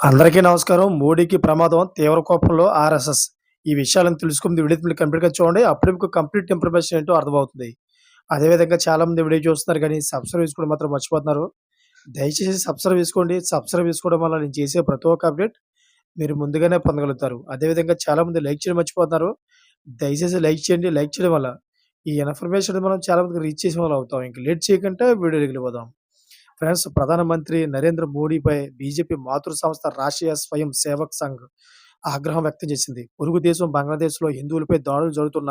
అందరికీ నమస్కారం. మోడీకి ప్రమాదం తీవ్ర కోపంలో ఆర్ఎస్ఎస్. ఈ విషయాలను తెలుసుకుంది వీడియో మీరు కంప్లీట్‌గా చూడండి. అప్పుడే మీకు కంప్లీట్ ఇన్ఫర్మేషన్ ఏంటో అర్థమవుతుంది. అదేవిధంగా చాలామంది వీడియో చూస్తున్నారు కానీ సబ్స్క్రైబ్ చేసుకోవడం మాత్రం మర్చిపోతున్నారు. దయచేసి సబ్స్క్రైబ్ చేసుకోండి. సబ్స్క్రైబ్ చేసుకోవడం వల్ల నేను చేసే ప్రతి ఒక్క అప్డేట్ మీరు ముందుగానే పొందగలుగుతారు. అదేవిధంగా చాలామంది లైక్ చేయడం మర్చిపోతున్నారు. దయచేసి లైక్ చేయండి. లైక్ చేయడం వల్ల ఈ ఇన్ఫర్మేషన్ మనం చాలామందికి రీచ్ చేసిన వాళ్ళు అవుతాం. ఇంక లేట్ చేయకుండా వీడియో వెళ్ళిపోదాం. ఫ్రెండ్స్ ప్రధానమంత్రి నరేంద్ర మోడీపై బీజేపీ మాతృ సంస్థ రాష్ట్రీయ స్వయం సేవక్ సంఘ్ ఆగ్రహం వ్యక్తం చేసింది. పొరుగు దేశం బంగ్లాదేశ్‌లో హిందువులపై దాడులు జరుగుతున్న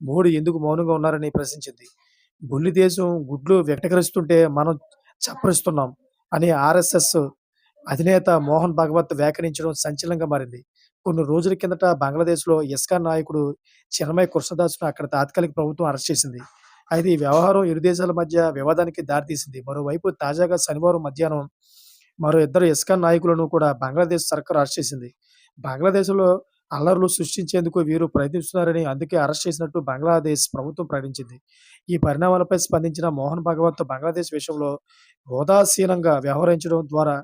మోడీ ఎందుకు మౌనంగా ఉన్నారని ప్రశ్నించింది. బొల్లి దేశం గుడ్లు వ్యక్తీకరిస్తుంటే మనం చప్పరిస్తున్నాం అని ఆర్ఎస్ఎస్ అధినేత మోహన్ భగవత్ వ్యాఖ్యానించడం సంచలనంగా మారింది. కొన్ని రోజుల కిందట బంగ్లాదేశ్‌లో ఇస్కాన్ నాయకుడు చిన్మయ్ కృష్ణదాస్‌ను అక్కడ తాత్కాలిక ప్రభుత్వం అరెస్ట్ చేసింది. అయితే ఈ వ్యవహారం ఇరు దేశాల మధ్య వివాదానికి దారితీసింది. మరోవైపు తాజాగా శనివారం మధ్యాహ్నం మరో ఇద్దరు ఇస్కాన్ నాయకులను కూడా బంగ్లాదేశ్ సర్కార్ అరెస్ట్ చేసింది. బంగ్లాదేశ్‌లో అల్లర్లు సృష్టించేందుకు వీరు ప్రయత్నిస్తున్నారని అందుకే అరెస్ట్ చేసినట్టు బంగ్లాదేశ్ ప్రభుత్వం ప్రకటించింది. ఈ పరిణామాలపై స్పందించిన మోహన్ భగవత్ బంగ్లాదేశ్ విషయంలో ఉదాసీనంగా వ్యవహరించడం ద్వారా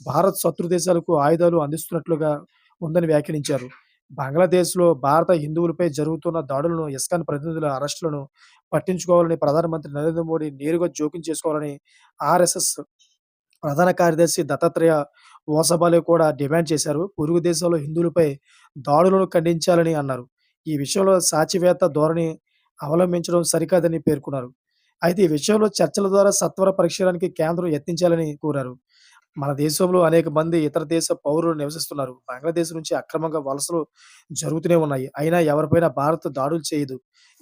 భారత్ శత్రు దేశాలకు ఆయుధాలు అందిస్తున్నట్లుగా ఉందని వ్యాఖ్యానించారు. బంగ్లాదేశ్‌లో భారత హిందువులపై జరుగుతున్న దాడులను, ఇస్కాన్ ప్రతినిధుల అరెస్టులను పట్టించుకోవాలని ప్రధానమంత్రి నరేంద్ర మోడీ నేరుగా జోక్యం చేసుకోవాలని ఆర్ఎస్ఎస్ ప్రధాన కార్యదర్శి దత్తాత్రేయ ఓసబాలే కూడా డిమాండ్ చేశారు. పొరుగు దేశాల్లో హిందువులపై దాడులను ఖండించాలని అన్నారు. ఈ విషయంలో సాచివేత్త ధోరణి అవలంబించడం సరికాదని పేర్కొన్నారు. అయితే ఈ విషయంలో చర్చల ద్వారా సత్వర పరిష్కారానికి కేంద్రం యత్నించాలని కోరారు. మన దేశంలో అనేక మంది ఇతర దేశ పౌరులు నివసిస్తున్నారు. బంగ్లాదేశ్ నుంచి అక్రమంగా వలసలు జరుగుతూనే ఉన్నాయి. అయినా ఎవరిపైనా భారత్ దాడులు చేయదు.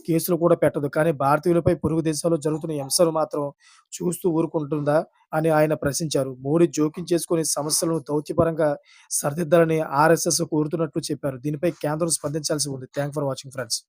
కేసులు కూడా పెట్టదు. కానీ భారతీయులపై పొరుగు దేశాల్లో జరుగుతున్న హింసను మాత్రం చూస్తూ ఊరుకుంటుందా అని ఆయన ప్రశ్నించారు. మోడీ జోక్యం చేసుకొని సమస్యలను దౌత్యపరంగా సరిదిద్దాలని ఆర్ఎస్ఎస్ కోరుతున్నట్లు చెప్పారు. దీనిపై కేంద్రం స్పందించాల్సి ఉంది. Thank for watching friends.